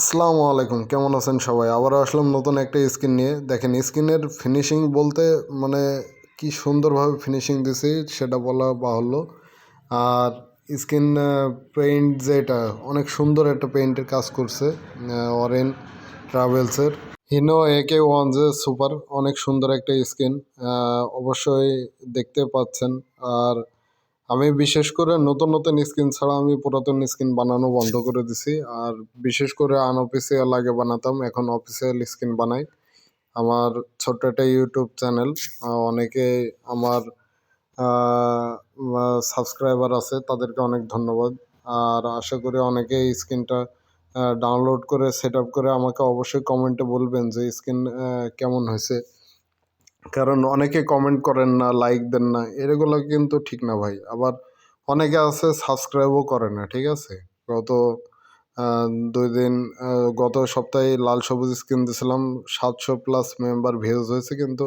আসসালামু আলাইকুম, কেমন আছেন সবাই? আবারও আসলাম নতুন একটা স্কিন নিয়ে। দেখেন, স্কিনের ফিনিশিং বলতে মানে কি সুন্দরভাবে ফিনিশিং দিছি সেটা বলা বাহুল্য। আর স্কিন পেইন্ট যেটা, অনেক সুন্দর একটা পেইন্টের কাজ করছে অরেন ট্রাভেলসের। হিনো একে ওয়ান যে সুপার, অনেক সুন্দর একটা স্কিন অবশ্যই দেখতে পাচ্ছেন। আর আমি বিশেষ করে নতুন নতুন স্কিন ছাড়া আমি পুরাতন স্কিন বানানো বন্ধ করে দিছি। আর বিশেষ করে আনঅফিসিয়াল আগে বানাতাম, এখন অফিসিয়াল স্কিন বানাই। আমার ছোট্ট একটা ইউটিউব চ্যানেল অনেকে আমার সাবস্ক্রাইবার আছে, তাদেরকে অনেক ধন্যবাদ। আর আশা করি অনেকে এই স্কিনটা ডাউনলোড করে সেট আপ করে আমাকে অবশ্যই কমেন্টে বলবেন যে স্কিন কেমন হয়েছে। কারণ অনেকে কমেন্ট করেন না লাইক দেন না, এগুলো কিন্তু ঠিক না ভাই। আবার অনেকে আছে সাবস্ক্রাইবও করে না, ঠিক আছে? গত দুই দিন গত সপ্তাহে লাল সবুজ স্ক্রিন দিয়েছিলাম সাতশো প্লাস মেম্বার ভিউজ হয়েছে কিন্তু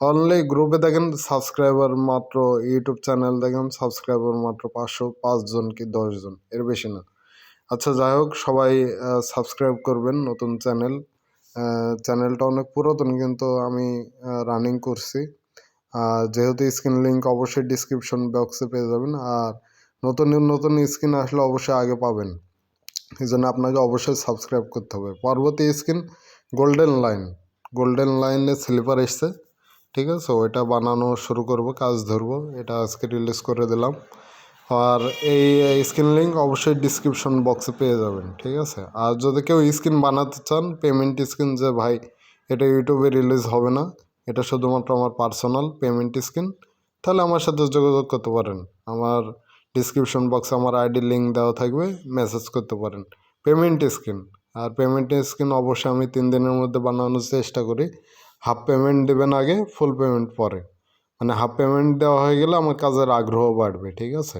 অনলি গ্রুপে দেখেন সাবস্ক্রাইবার মাত্র ইউটিউব চ্যানেল দেখেন সাবস্ক্রাইবার মাত্র পাঁচশো, পাঁচজন কি দশজন, এর বেশি না। আচ্ছা যাই হোক, সবাই সাবস্ক্রাইব করবেন নতুন চ্যানেল চ্যানেলটা অনেক পুরাতন, কিন্তু আমি রানিং করছি। আর যেহেতু স্ক্রিন লিঙ্ক অবশ্যই ডিসক্রিপশন বক্সে পেয়ে যাবেন, আর নতুন নতুন স্ক্রিন আসলে অবশ্যই আগে পাবেন। এই জন্য আপনাকে অবশ্যই সাবস্ক্রাইব করতে হবে। পরবর্তী স্ক্রিন গোল্ডেন লাইন গোল্ডেন লাইনে স্লিপার এসছে। ঠিক আছে? ওইটা বানানো শুরু করব, কাজ ধরবো। এটা আজকে রিলিজ করে দিলাম। আর এই স্ক্রিন লিঙ্ক অবশ্যই ডিসক্রিপশন বক্সে পেয়ে যাবেন, ঠিক আছে? আর যদি কেউ স্ক্রিন বানাতে চান পেমেন্ট স্ক্রিন যে ভাই, এটা ইউটিউবে রিলিজ হবে না, এটা শুধুমাত্র আমার পার্সোনাল পেমেন্ট স্ক্রিন তাহলে আমার সাথে যোগাযোগ করতে পারেন। আমার ডিসক্রিপশন বক্সে আমার আইডি লিঙ্ক দেওয়া থাকবে মেসেজ করতে পারেন। পেমেন্ট স্ক্রিন আর পেমেন্ট স্ক্রিন অবশ্যই আমি তিন দিনের মধ্যে বানানোর চেষ্টা করি। হাফ পেমেন্ট দেবেন আগে ফুল পেমেন্ট পরে। মানে হাফ পেমেন্ট দেওয়া হয়ে গেলে আমার কাজের আগ্রহ বাড়বে, ঠিক আছে?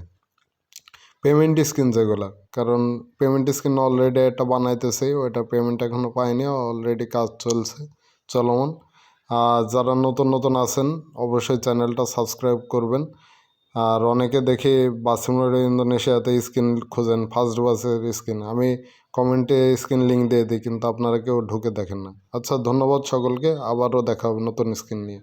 পেমেন্ট স্ক্রিন যেগুলো কারণ পেমেন্ট স্ক্রিন অলরেডি একটা বানাইতেছে, ওইটা পেমেন্ট এখনও পাইনি অলরেডি কাজ চলছে, চলমান। আর যারা নতুন নতুন আছেন, অবশ্যই চ্যানেলটা সাবস্ক্রাইব করবেন। আর অনেকে দেখি বাসিমোড়ে ইন্দোনেশিয়াতে স্ক্রিন খোঁজেন ফার্স্ট বাসের স্ক্রিন আমি কমেন্টে স্ক্রিন লিঙ্ক দিয়ে দিই, কিন্তু আপনারা কেউ ঢুকে দেখেন না। আচ্ছা ধন্যবাদ সকলকে, আবারও দেখা হবে নতুন স্ক্রিন নিয়ে।